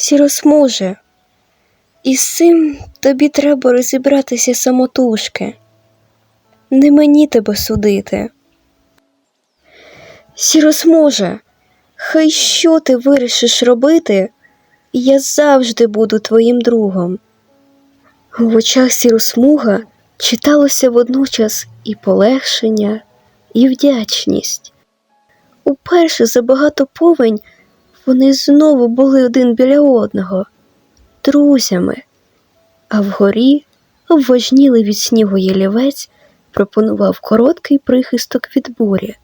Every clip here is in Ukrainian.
Сіросмуже, і з цим тобі треба розібратися самотужки. Не мені тебе судити. Сіросмуже, хай що ти вирішиш робити, я завжди буду твоїм другом. В очах сіросмуга читалося водночас і полегшення, і вдячність. Уперше за багато повень вони знову були один біля одного, друзями, а вгорі обважнілий від снігу ялівець пропонував короткий прихисток від бурі,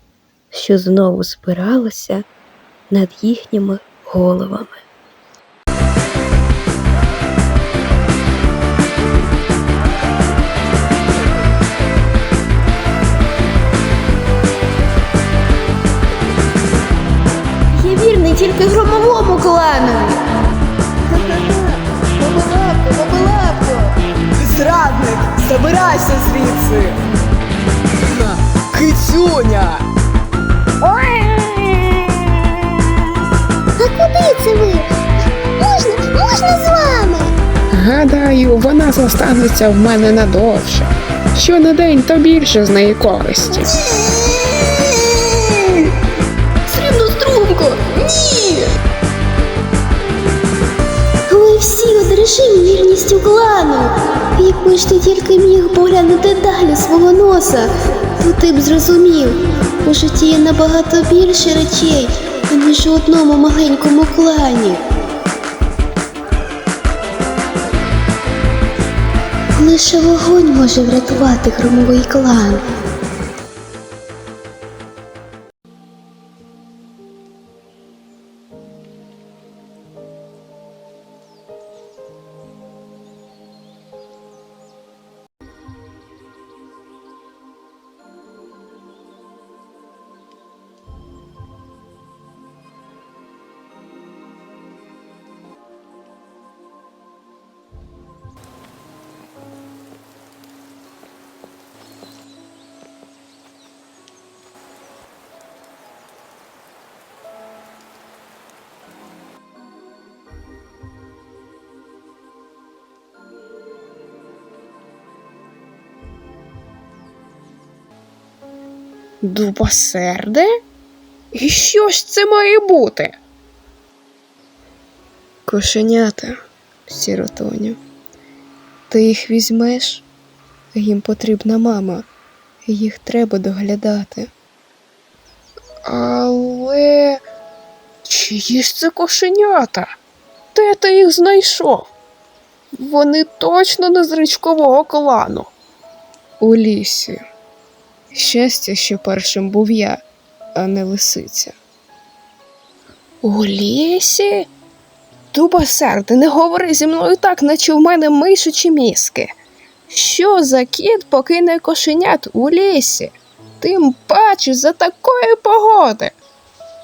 що знову збиралася над їхніми головами. Тільки громовому кланові. Бабилапко, бабилапко! Зрадник, забирайся звідси! Кицюня! А куди це ви? Можна, можна з вами? Гадаю, вона зостанеться в мене надовше. Що на день, то більше з неї користі. Ж ти тільки міг поглянути далі свого носа, то ти б зрозумів, у житті є набагато більше речей, ніж у одному маленькому клані. Лише вогонь може врятувати громовий клан. Дубосерде? І що ж це має бути? Кошенята, сіротоню. Ти їх візьмеш, їм потрібна мама, їх треба доглядати. Але чиї ж це кошенята? Де ти їх знайшов? Вони точно не з річкового клану. У лісі. Щастя, що першим був я, а не лисиця. У лісі? Дубосерде, не говори зі мною так, наче в мене мишачі мізки. Що за кіт покине кошенят у лісі? Тим паче за такої погоди.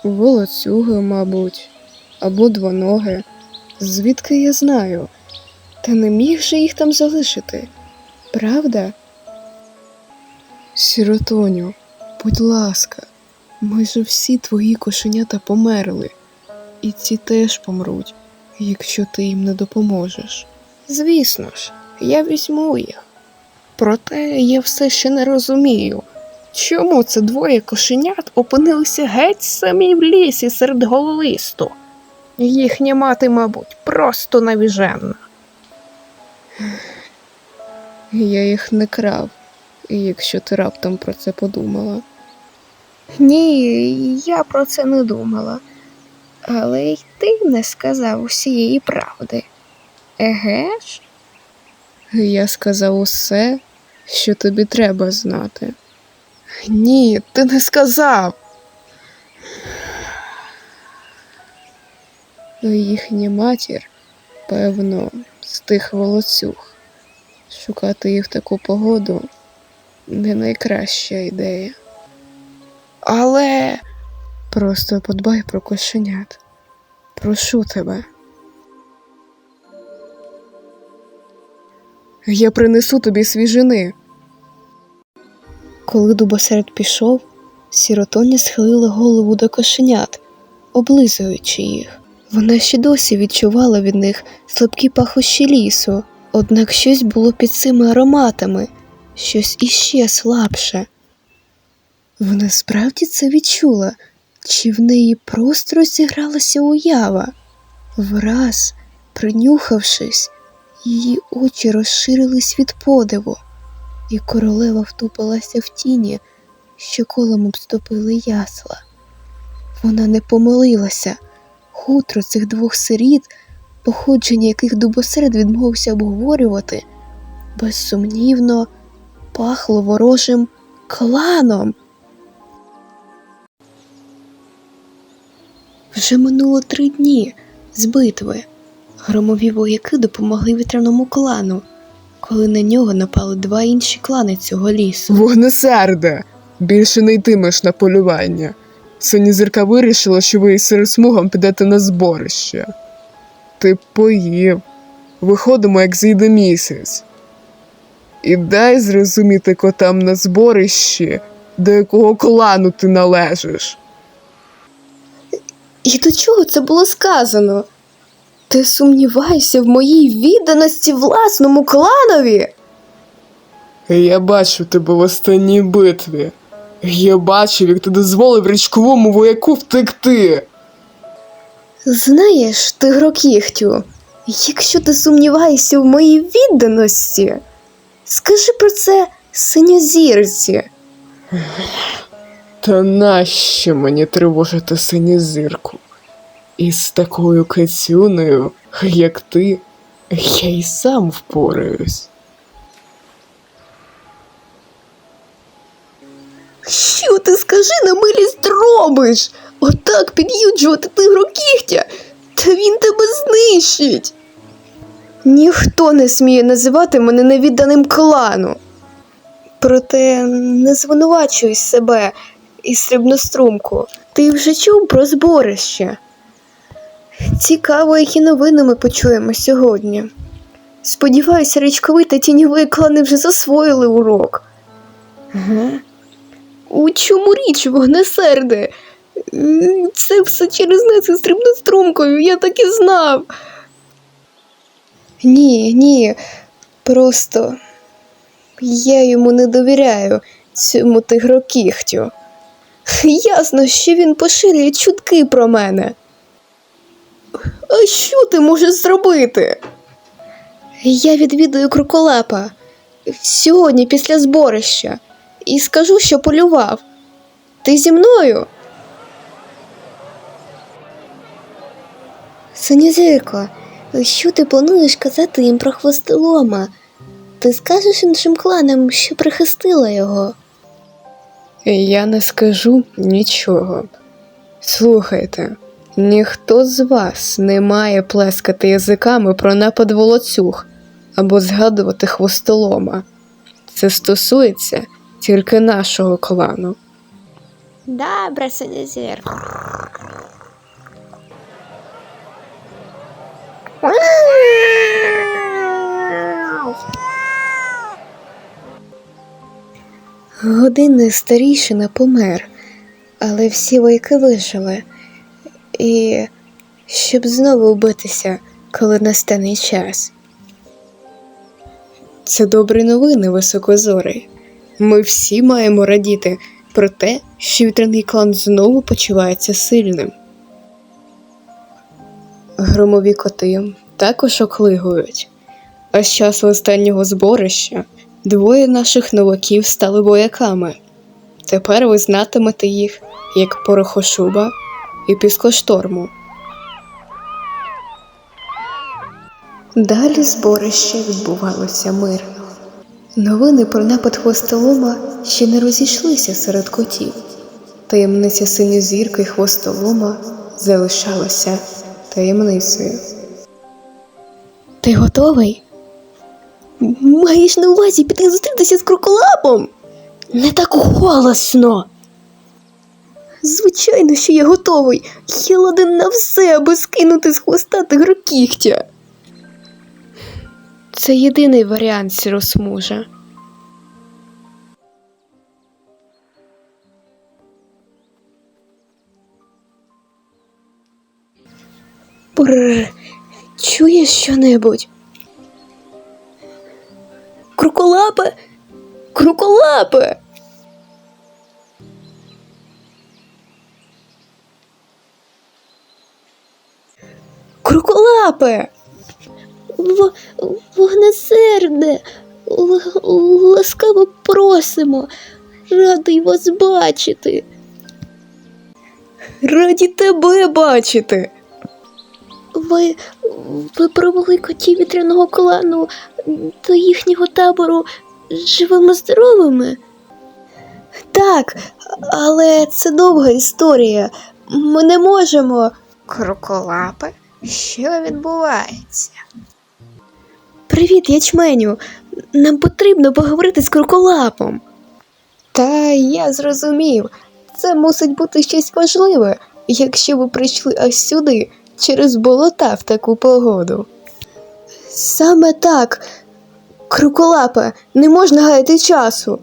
Волоцюги, мабуть, або двоноги. Звідки я знаю? Та не міг же їх там залишити, правда? Сіротоню, будь ласка, майже всі твої кошенята померли, і ці теж помруть, якщо ти їм не допоможеш. Звісно ж, я візьму їх. Проте я все ще не розумію, чому це двоє кошенят опинилися геть самі в лісі серед гололисту. Їхня мати, мабуть, просто навіженна. Я їх не крав, якщо ти раптом про це подумала. Ні, я про це не думала. Але й ти не сказав усієї правди. Еге ж? Я сказав усе, що тобі треба знати. Ні, ти не сказав. Їхня матір, певно, з тих волоцюг. Шукати їх в таку погоду не найкраща ідея. Але Просто подбай про кошенят. Прошу тебе. Я принесу тобі свіжини. Коли дубосеред пішов, сіротоні схилила голову до кошенят, облизуючи їх. Вона ще досі відчувала від них слабкі пахощі лісу, однак щось було під цими ароматами, щось іще слабше. Вона справді це відчула, чи в неї просто розігралася уява? Враз, принюхавшись, її очі розширились від подиву, і королева втупилася в тіні, що колом обступили ясла. Вона не помилилася. Хутро цих двох сиріт, походження яких дубосеред відмовився обговорювати, безсумнівно пахло ворожим кланом. Вже минуло три дні з битви. Громові вояки допомогли вітряному клану, коли на нього напали два інші клани цього лісу. Вогнесерде! Більше не йтимеш на полювання. Синізірка вирішила, що ви із сиросмугом підете на зборище. Ти поїв. Виходимо, як зійде місяць. І дай зрозуміти котам на зборищі, до якого клану ти належиш. І до чого це було сказано? Ти сумніваєшся в моїй відданості власному кланові? Я бачив тебе в останній битві. Я бачив, як ти дозволив річковому вояку втекти. Знаєш, ти грокіхтю, якщо ти сумніваєшся в моїй відданості, скажи про це синьозірці. Та нащо мені тривожити синізирку? Із такою кицюнею, як ти, я й сам впораюсь. Що ти скажи на милість робиш? Отак під'юджувати тигрокігтя, та він тебе знищить. Ніхто не сміє називати мене невідданим клану. Проте не звинувачуй себе і срібнострумку. Ти вже чув про зборище. Цікаво, які новини ми почуємо сьогодні. Сподіваюся, річковий та тіньовий клани вже засвоїли урок. Ага. У чому річ, вогнесерде? Це все через нас із стрибнострумкою, я так і знав. Ні, ні, просто я йому не довіряю, цьому тигрокігтю. Ясно, що він поширює чутки про мене. А що ти можеш зробити? Я відвідую кроколапа сьогодні після зборища і скажу, що полював. Ти зі мною? Синязирко, що ти плануєш казати їм про хвостолома? Ти скажеш іншим кланам, що прихистила його? Я не скажу нічого. Слухайте, ніхто з вас не має плескати язиками про напад волоцюг або згадувати хвостолома. Це стосується тільки нашого клану. Добре, синязір. Годинний старішина помер, але всі вояки вижили. І щоб знову вбитися, коли настане час. Це добрі новини, високозорий. Ми всі маємо радіти про те, що вітряний клан знову почувається сильним. Громові коти також оклигують. А з часу останнього зборища двоє наших новаків стали вояками. Тепер ви знатимете їх як порохошуба і піскошторму. Далі зборище відбувалося мирно. Новини про напад хвостолома ще не розійшлися серед котів. Таємниця синьозірки й хвостолома залишалася таємницею. Ти готовий? Маєш на увазі піти зустрітися з кроколапом? Не так голосно. Звичайно, що я готовий. Я ладен на все, аби скинути з хвоста тигрокігтя. Це єдиний варіант сіросмужа. Бррр. Чуєш що-небудь? Круколапе! Круколапе! Круколапе! В... Ласкаво просимо, радий вас бачити. Раді тебе бачити. Ви, ви провели котів вітряного клану до їхнього табору живими здоровими? Так, але це довга історія. Ми не можемо. Кроколапе? Що відбувається? Привіт, ячменю. Нам потрібно поговорити з кроколапом. Та я зрозумів. Це мусить бути щось важливе, якщо ви прийшли аж сюди, через болота в таку погоду. Саме так. Кроколапе, не можна гаяти часу.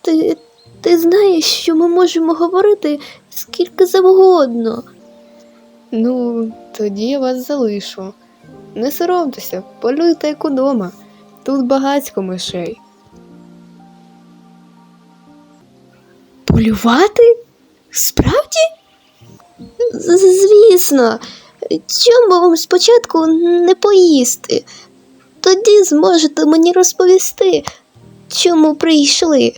Ти, ти знаєш, що ми можемо говорити скільки завгодно. Ну, тоді я вас залишу. Не соромтеся, полюйте як удома. Тут багатько мишей. Полювати? Справді? З- Звісно, чому вам спочатку не поїсти? Тоді зможете мені розповісти, чому прийшли.